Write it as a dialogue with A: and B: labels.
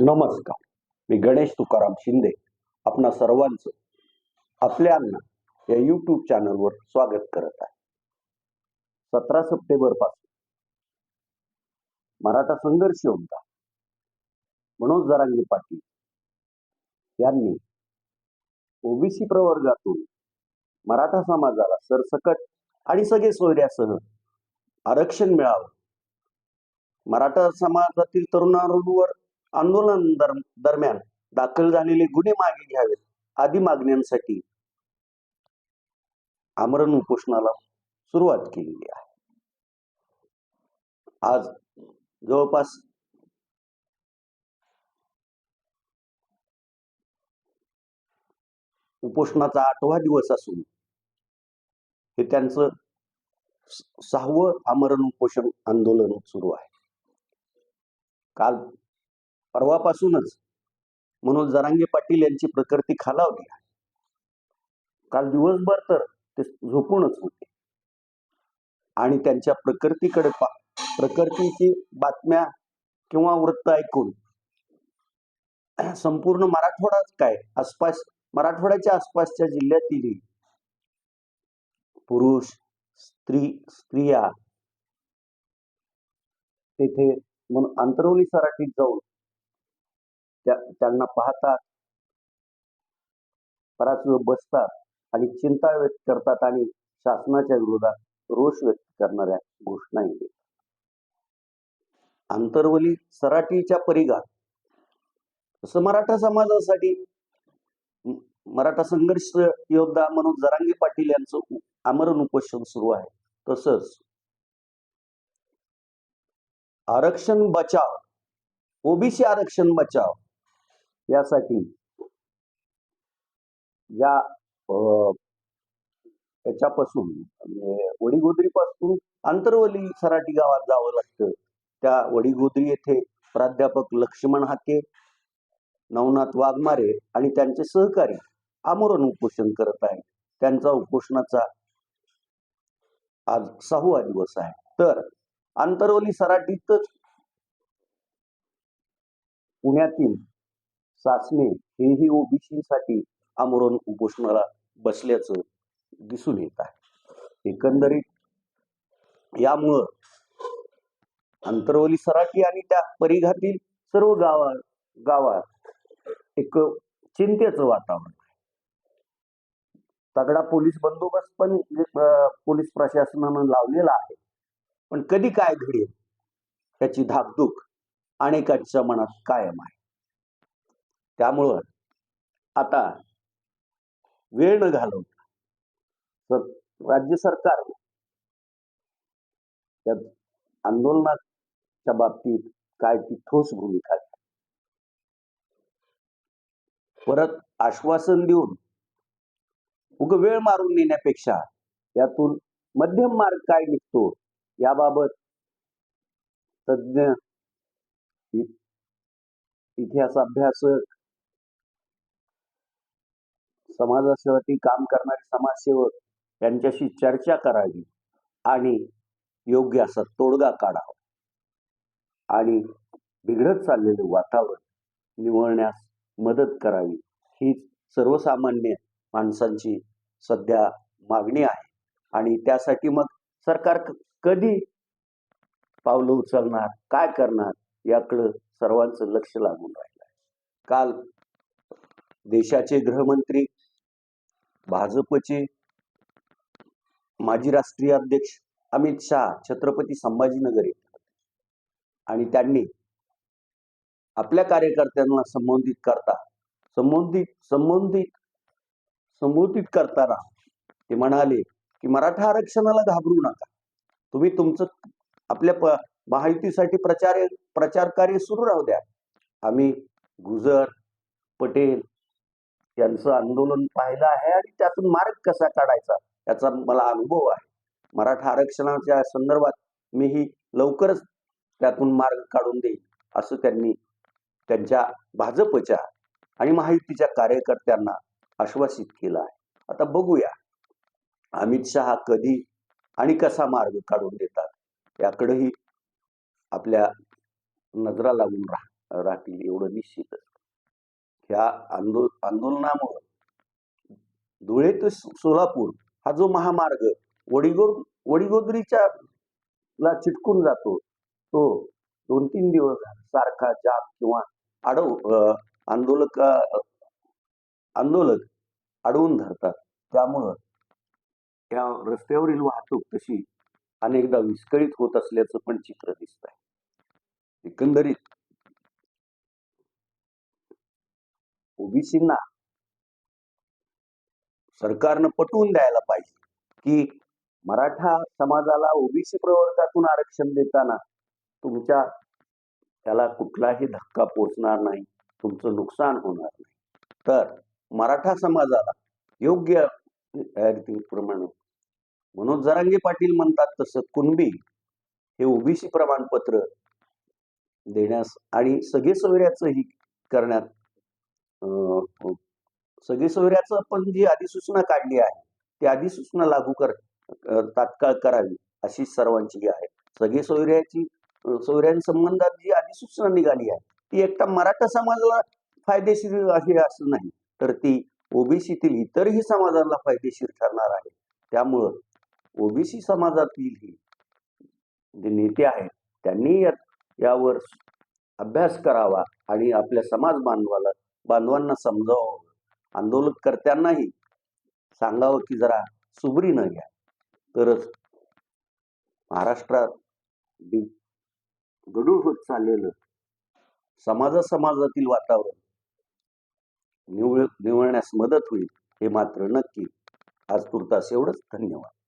A: नमस्कार. मी गणेश तुकाराम शिंदे आपणा सर्वांचं आपल्यांना या यूट्यूब चॅनलवर स्वागत करत आहे. सतरा सप्टेंबरपासून मराठा संघर्ष होता मनोज जरांगे पाटील यांनी ओबीसी प्रवर्गातून मराठा समाजाला सरसकट आणि सगळे सोयऱ्यासह आरक्षण मिळावं. मराठा समाजातील तरुणांवर आंदोलन दरम्यान दाखल झालेले गुन्हे मागे घ्यावेत आदी मागण्यांसाठी आमरण उपोषणाला सुरुवात केलेली आहे. आज जवळपास उपोषणाचा आठवा दिवस असून हे त्यांचं सहावं आमरण उपोषण आंदोलन सुरू आहे. काल परवापासूनच मनोज जरांगे पाटील यांची प्रकृती खालावली आहे. काल दिवसभर तर ते झोपूनच होते. आणि त्यांच्या प्रकृतीकडे पा प्रकृतीची बातम्या किंवा वृत्त ऐकून संपूर्ण मराठवाडाच काय? आसपास मराठवाड्याच्या आसपासच्या जिल्ह्यातील पुरुष स्त्री स्त्रिया तेथे म्हणून आंतरवली सराटीत जाऊन त्यांना पाहतात. बराच वेळ बसतात आणि चिंता व्यक्त करतात आणि शासनाच्या विरोधात रोष व्यक्त करणाऱ्या घोषणाही देतात आंतरवली सराटीच्या परिघात तसं मराठा समाजासाठी मराठा संघर्ष योद्धा म्हणून जरांगे पाटील यांचं आमरण उपोषण सुरू आहे. तसंच आरक्षण बचाव ओबीसी आरक्षण बचाव यासाठी या याच्यापासून म्हणजे वडीगोद्रीपासून आंतरवली सराटी गावात जावं लागतं. त्या वडीगोद्री येथे प्राध्यापक लक्ष्मण हाके नवनाथ वाघमारे आणि त्यांचे सहकारी आमरण उपोषण करत आहेत. त्यांचा उपोषणाचा आज सहावा दिवस आहे. तर आंतरवली सराटीतच पुण्यातील सासने हेही ओबीसीसाठी आमरण उपोषणाला बसल्याचं दिसून येत आहे. एकंदरीत यामुळं अंतरवली सराटी आणि त्या परिघातील सर्व गावा गावात एक चिंतेचं वातावरण आहे. तगडा पोलीस बंदोबस्त पण पोलीस प्रशासनानं लावलेला आहे. पण कधी काय घडेल? त्याची धाकधूक अनेकांच्या मनात कायम आहे. त्यामुळं आता वेळ न घालवता तर राज्य सरकार त्या आंदोलनाच्या बाबतीत काय ती ठोस भूमिका परत आश्वासन देऊन उग वेळ मारून नेण्यापेक्षा यातून मध्यम मार्ग काय निघतो याबाबत तज्ज्ञ इतिहास अभ्यासक समाजासाठी काम करणारे समाजसेवक यांच्याशी चर्चा करावी आणि योग्य असा तोडगा काढावा. आणि बिघडत चाललेले वातावरण निवळण्यास मदत करावी. ही सर्वसामान्य माणसांची सध्या मागणी आहे. आणि त्यासाठी मग सरकार कधी पावलं उचलणार काय करणार याकडं सर्वांचं लक्ष लागून राहिलं आहे काल देशाचे गृहमंत्री भाजपचे माजी राष्ट्रीय अध्यक्ष अमित शहा छत्रपती संभाजीनगर येथे आणि त्यांनी आपल्या कार्यकर्त्यांना संबोधित करता संबोधित संबोधित संबोधित करताना ते म्हणाले की मराठा आरक्षणाला घाबरू नका. तुम्ही तुमचं आपल्या प महायुतीसाठी प्रचार प्रचार कार्य सुरू राहू द्या. आम्ही गुजर पटेल यांचं आंदोलन पाहिलं आहे आणि त्यातून मार्ग कसा काढायचा याचा मला अनुभव आहे. मराठा आरक्षणाच्या संदर्भात मीही लवकरच त्यातून मार्ग काढून देईल असं त्यांनी त्यांच्या भाजपच्या आणि महायुतीच्या कार्यकर्त्यांना आश्वासित केलं आहे. आता बघूया अमित शहा कधी आणि कसा मार्ग काढून देतात याकडेही आपल्या नजरा लागून राह राहतील एवढं निश्चितच. ह्या आंदोल आंदोलनामुळं धुळे ते सोलापूर हा जो महामार्ग वडिगो वडिगोद्रीच्या ला चिटकून जातो तो दोन तीन दिवस सारखा जाम किंवा अडव आंदोलक आंदोलक अडवून धरतात. त्यामुळं त्या रस्त्यावरील वाहतूक तशी अनेकदा विस्कळीत होत असल्याचं पण चित्र दिसत आहे एकंदरीत ओबीसींना सरकारनं पटवून द्यायला पाहिजे की मराठा समाजाला ओबीसी प्रवर्गातून आरक्षण देताना तुमच्या त्याला कुठलाही धक्का पोचणार नाही तुमचं नुकसान होणार नाही. तर मराठा समाजाला योग्य प्रमाणे मनोज जरांगे पाटील म्हणतात तसं कुणबी हे ओबीसी प्रमाणपत्र देण्यास आणि सगळे सोयऱ्याचंही करण्यात सगळी सोयऱ्याचं पण जी अधिसूचना काढली आहे ती अधिसूचना लागू कर तात्काळ करावी अशी सर्वांची आहे. सगळी सोयऱ्याची सोयऱ्यांसंबंधात जी अधिसूचना निघाली आहे ती एकटा मराठा समाजाला फायदेशीर आहे असं नाही तर ती ओबीसीतील इतरही समाजाला फायदेशीर ठरणार आहे. त्यामुळं ओबीसी समाजातील ही जे नेते आहेत त्यांनी यावर अभ्यास करावा आणि आपल्या समाज बांधवाला बांधवांना समजावं. आंदोलनकर्त्यांनाही सांगावं की जरा सुबरीनं घ्या. तरच महाराष्ट्रात बी- गडूळ होत चाललेलं समाजा समाजातील वातावरण निवळ निवळण्यास मदत होईल हे मात्र नक्की. आज तुर्तास एवढंच. धन्यवाद.